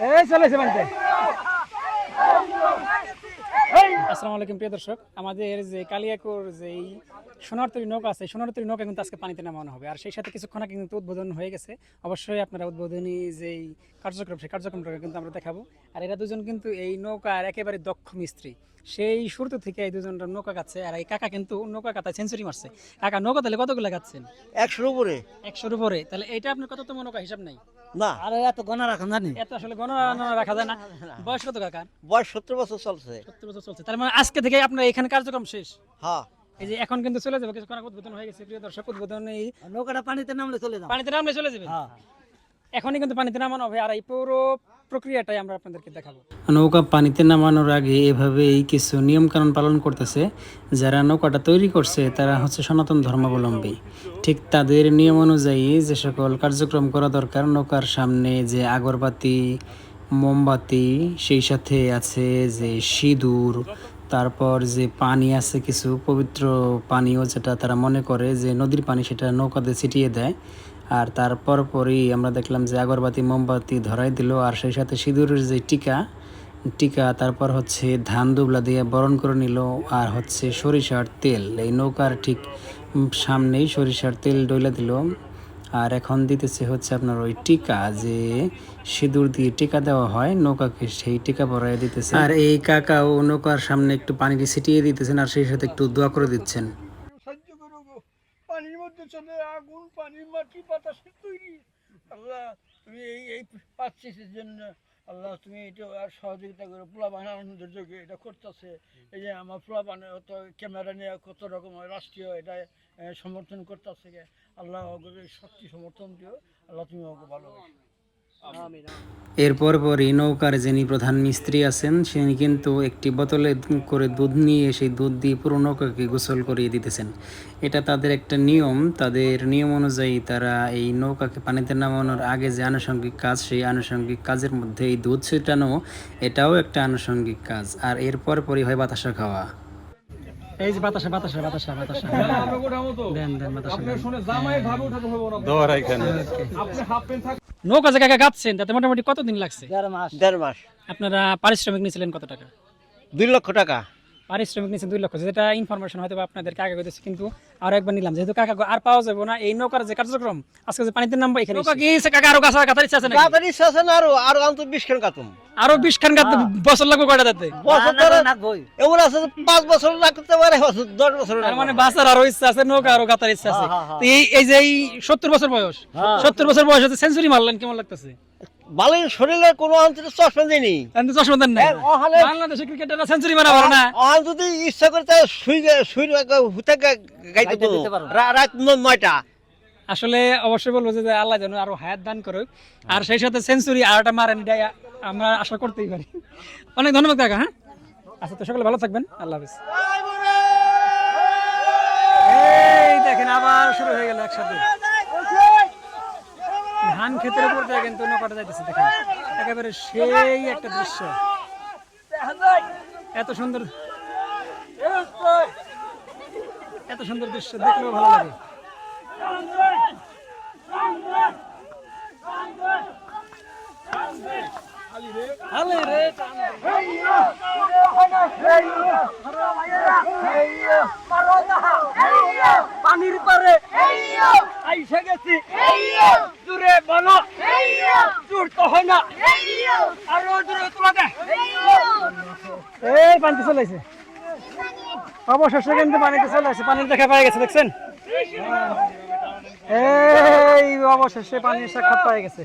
এই চলেছে বানতে আসসালামু আলাইকুম প্রিয় দর্শক আমাদের যে কালিয়াকুর যে সোনারতরী নৌকা আছে সোনারতরী নৌকা কিন্তু আজকে পানিতে নামানো হবে আর সেই সাথে কিছুক্ষণ আগে কিন্তু উদ্বোধন হয়ে গেছে অবশ্যই আপনারা উদ্বোধনী যেই কার্যক্রম সেই কার্যক্রমটা কিন্তু আমরা দেখাবো আর এরা দুজন কিন্তু এই নৌকার একেবারে দক্ষ মিস্ত্রি সেই শুরু থেকে এই দুজন নৌকা কাটছে আর এই কাকা কিন্তু নৌকা কাটায় সেঞ্চুরি মারছে কাকা নৌকা তাহলে কতগুলো কাটছেন একশোর উপরে একশোর উপরে তাহলে এটা আপনার কততম নৌকা হিসাব নাই না আরে এত গণা রাখা জানি এত আসলে গণনা রাখা যায় না বয়স কত কাকার বয়স সত্তর বছর চলছে সত্তর বছর চলছে তার মানে আজকে থেকে আপনার এখানে কার্যক্রম শেষ? হ্যাঁ। এই যে এখন কিন্তু চলে যাবে কিছুক্ষণ আগে উদ্বোধন হয়ে গেছে প্রিয় দর্শক উদ্বোধন এই নৌকাটা পানিতে নামলে চলে যাও পানিতে নামলে চলে যাবে? হ্যাঁ। এখনই কিন্তু পানিতে নামানো হবে আর এই পুরো প্রক্রিয়াটাই আমরা আপনাদেরকে দেখাবো। নৌকা পানিতে নামানোর আগে এভাবেই কিছু নিয়মকানুন পালন করতেছে। যারা নৌকাটা তৈরি করছে তারা হচ্ছে সনাতন ধর্মাবলম্বী। ঠিক তাদের নিয়ম অনুযায়ী যে সকল কার্যক্রম করা দরকার নৌকার সামনে যে আগরবাতি মোমবাতি সেই সাথে আছে যে সিঁদুর তারপর যে পানি আছে, কিছু পবিত্র পানীয় যেটা তারা মনে করে যে নদীর পানি সেটা নৌকাতে ছিটিয়ে দেয়। আর তারপর পরই আমরা দেখলাম যে আগরবাতি, মোমবাতি ধরাই দিল। আর সেই সাথে সিঁদুরের যে টিকা টিকা তারপর হচ্ছে ধান দুবলা দিয়ে বরণ করে নিল। আর হচ্ছে সরিষার তেল, এই নৌকার ঠিক সামনেই সরিষার তেল ডইলা দিল। আর এখন দিতেছে হচ্ছে আপনার ওই টিকা যে সিঁদুর দিয়ে টিকা দেওয়া হয় নৌকাকে সেই টিকা পরাই দিতেছে। আর এই কাকা ও নৌকার সামনে একটু পানিটি ছিটিয়ে দিতেছেন আর সেই সাথে একটু দোয়া করে দিচ্ছেন। পানির মধ্যে চলে আগুন পানি মাটি বাতাসের তৈরি। আল্লাহ তুমি এই এই পাচ্ছিসের জন্য আল্লাহ তুমি এটা আর সহযোগিতা করো। পোলাবান আনন্দের যোগে এটা করতেছে। এই যে আমার পোলাবানে অত ক্যামেরা নিয়ে কত রকম রাষ্ট্রীয় এটা সমর্থন করতেছে আল্লাহ শক্তি সমর্থন দিও। আল্লাহ তুমি ওকে ভালোবাসো। এরপর পরই নৌকার যিনি প্রধান মিস্ত্রি আছেন তিনি কিন্তু একটি বোতলে করে দুধ নিয়ে সেই দুধ দিয়ে পুরো নৌকাকে গোসল করিয়ে দিতেছেন। এটা তাদের একটা নিয়ম। তাদের নিয়ম অনুযায়ী তারা এই নৌকাকে পানিতে নামানোর আগে যে আনুষঙ্গিক কাজ সেই আনুষঙ্গিক কাজের মধ্যে এই দুধ ছিটানো এটাও একটা আনুষঙ্গিক কাজ। আর এরপর পরই হয় বাতাসা খাওয়া। এই যে বাতাসা বাতাসা বাতাসা বাতাসা। দেন দেন বাতাসা। দেন। নৌকা যে কাকা গাচ্ছেন তাতে মোটামুটি কতদিন লাগছে? দেড় মাস। দেড় মাস। আপনারা পারিশ্রমিক নিয়েছিলেন কত টাকা? দুই লক্ষ টাকা। পারিশ্রমিক নিয়েছেন দুই লক্ষ যেটা ইনফরমেশন হয়তো বা আপনাদেরকে আগে কইতেছে কিন্তু আরও একবার নিলাম। যেহেতু কাকা আর পাওয়া যাবে না এই নৌকার যে কার্যক্রম আজকে যে পানিতে নামবো এখানে নৌকা কি কাকা? আরও গাছা কাতার ইচ্ছা আছে গাছের ইচ্ছা আছে না আরও আরও আন্ত বিশ খান কাতুম আরও বিশ খান গাত বছর লাগবে কয়টা বছর ধরে এমন আছে পাঁচ বছর লাগতে পারে দশ বছর তার মানে বাঁচার আরও ইচ্ছা আছে নৌকা আরও গাতার ইচ্ছা আছে। এই এই যে এই সত্তর বছর বয়স সত্তর বছর বয়স হচ্ছে সেঞ্চুরি মারলেন কেমন লাগতেছে? বালির শরীরে কোনো অন্তরে চশমা কিন্তু চশমা দেন নাই। এক বাংলাদেশের ক্রিকেটাররা সেঞ্চুরি মারা পারে না আর যদি ইচ্ছা করে তাই শুই শুই হুতে গাইতে দিতে পারো। রাত নয়টা। আসলে অবশ্যই বলব যে আল্লাহ যেন আরও হায়াত দান করুক। আর সেই সাথে সেঞ্চুরি আরটা মারেন এটাই আমরা আশা করতেই পারি। অনেক ধন্যবাদ কাকা হ্যাঁ? আচ্ছা তো সকলে ভালো থাকবেন। আল্লাহ হাফিজ। এই দেখেন আবার শুরু হয়ে গেল একসাথে। ধান ক্ষেতের উপর দিয়ে কিন্তু নৌকাটা যাইতেছে, দেখেন। একেবারে সেই একটা দৃশ্য। এত সুন্দর এত সুন্দর দৃশ্য দেখলেও ভালো লাগে। পানির পারে। আইসে গেছি। দূরে বলো। চুর তো হয় না। আরও তোলা দে এই পানিতে চলে আসে অবশেষে কিন্তু পানিতে চলে আসে পানির দেখা পাই গেছে দেখছেন? এই অবশেষে পানির সাক্ষাৎ পাই গেছে।